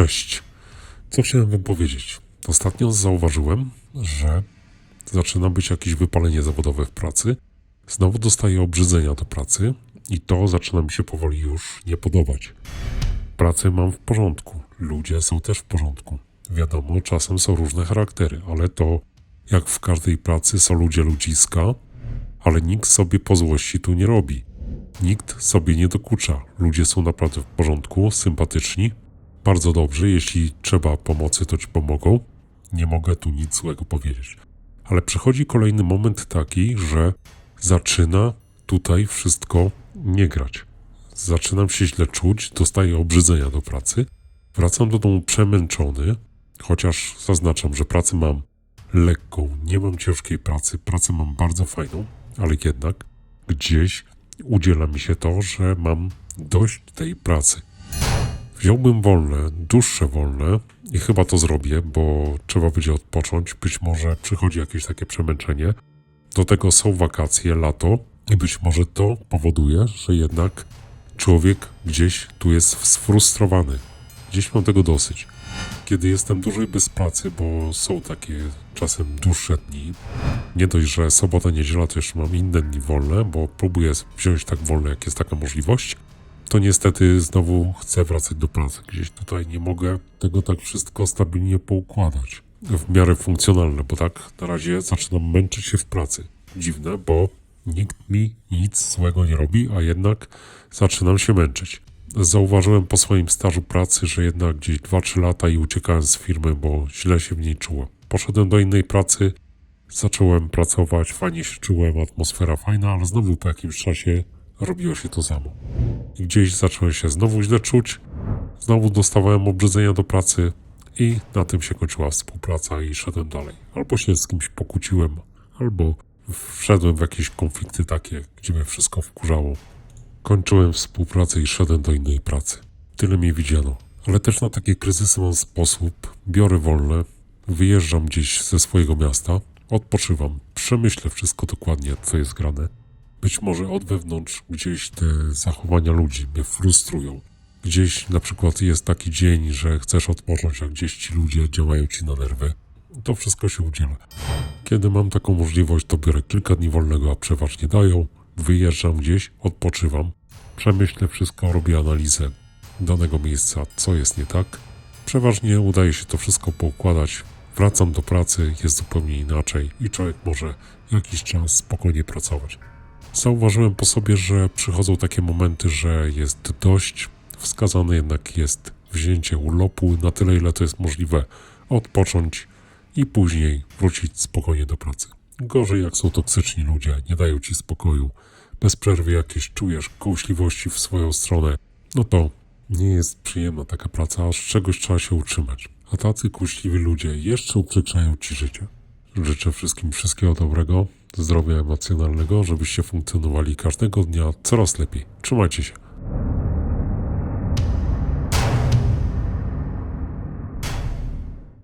Cześć. Co chciałem wam powiedzieć? Ostatnio zauważyłem, że zaczyna być jakieś wypalenie zawodowe w pracy. Znowu dostaję obrzydzenia do pracy i to zaczyna mi się powoli już nie podobać. Pracę mam w porządku, ludzie są też w porządku. Wiadomo, czasem są różne charaktery, ale to jak w każdej pracy są ludzie ludziska, ale nikt sobie po złości tu nie robi. Nikt sobie nie dokucza. Ludzie są naprawdę w porządku, sympatyczni, bardzo dobrze. Jeśli trzeba pomocy, to ci pomogą. Nie mogę tu nic złego powiedzieć. Ale przychodzi kolejny moment taki, że zaczyna tutaj wszystko nie grać. Zaczynam się źle czuć, dostaję obrzydzenia do pracy. Wracam do domu przemęczony, chociaż zaznaczam, że pracę mam lekką, nie mam ciężkiej pracy, pracę mam bardzo fajną, ale jednak gdzieś udziela mi się to, że mam dość tej pracy. Wziąłbym wolne, dłuższe wolne i chyba to zrobię, bo trzeba będzie odpocząć. Być może przychodzi jakieś takie przemęczenie. Do tego są wakacje, lato i być może to powoduje, że jednak człowiek gdzieś tu jest sfrustrowany. Gdzieś mam tego dosyć. Kiedy jestem dłużej bez pracy, bo są takie czasem dłuższe dni, nie dość, że sobota, niedziela, to jeszcze mam inne dni wolne, bo próbuję wziąć tak wolne, jak jest taka możliwość to niestety znowu chcę wracać do pracy. Gdzieś tutaj nie mogę tego tak wszystko stabilnie poukładać. W miarę funkcjonalne, bo tak na razie zaczynam męczyć się w pracy. Dziwne, bo nikt mi nic złego nie robi, a jednak zaczynam się męczyć. Zauważyłem po swoim stażu pracy, że jednak gdzieś 2-3 lata i uciekałem z firmy, bo źle się w niej czułem. Poszedłem do innej pracy, zacząłem pracować, fajnie się czułem, atmosfera fajna, ale znowu po jakimś czasie robiło się to samo. I gdzieś zacząłem się znowu źle czuć, znowu dostawałem obrzydzenia do pracy i na tym się kończyła współpraca i szedłem dalej. Albo się z kimś pokłóciłem, albo wszedłem w jakieś konflikty takie, gdzie mnie wszystko wkurzało. Kończyłem współpracę i szedłem do innej pracy. Tyle mi widziano. Ale też na takie kryzysy mam sposób. Biorę wolne, wyjeżdżam gdzieś ze swojego miasta, odpoczywam, przemyślę wszystko dokładnie, co jest grane. Być może od wewnątrz gdzieś te zachowania ludzi mnie frustrują. Gdzieś na przykład jest taki dzień, że chcesz odpocząć, a gdzieś ci ludzie działają ci na nerwy. To wszystko się udziela. Kiedy mam taką możliwość, to biorę kilka dni wolnego, a przeważnie dają. Wyjeżdżam gdzieś, odpoczywam, przemyślę wszystko, robię analizę danego miejsca, co jest nie tak. Przeważnie udaje się to wszystko poukładać. Wracam do pracy, jest zupełnie inaczej i człowiek może jakiś czas spokojnie pracować. Zauważyłem po sobie, że przychodzą takie momenty, że jest dość. Wskazane jednak jest wzięcie urlopu na tyle, ile to jest możliwe, odpocząć i później wrócić spokojnie do pracy. Gorzej, jak są toksyczni ludzie, nie dają ci spokoju, bez przerwy jakieś czujesz kołśliwości w swoją stronę, no to nie jest przyjemna taka praca, a z czegoś trzeba się utrzymać. A tacy kłóśliwi ludzie jeszcze uprzykrzają ci życie. Życzę wszystkim wszystkiego dobrego, zdrowia emocjonalnego, żebyście funkcjonowali każdego dnia coraz lepiej. Trzymajcie się.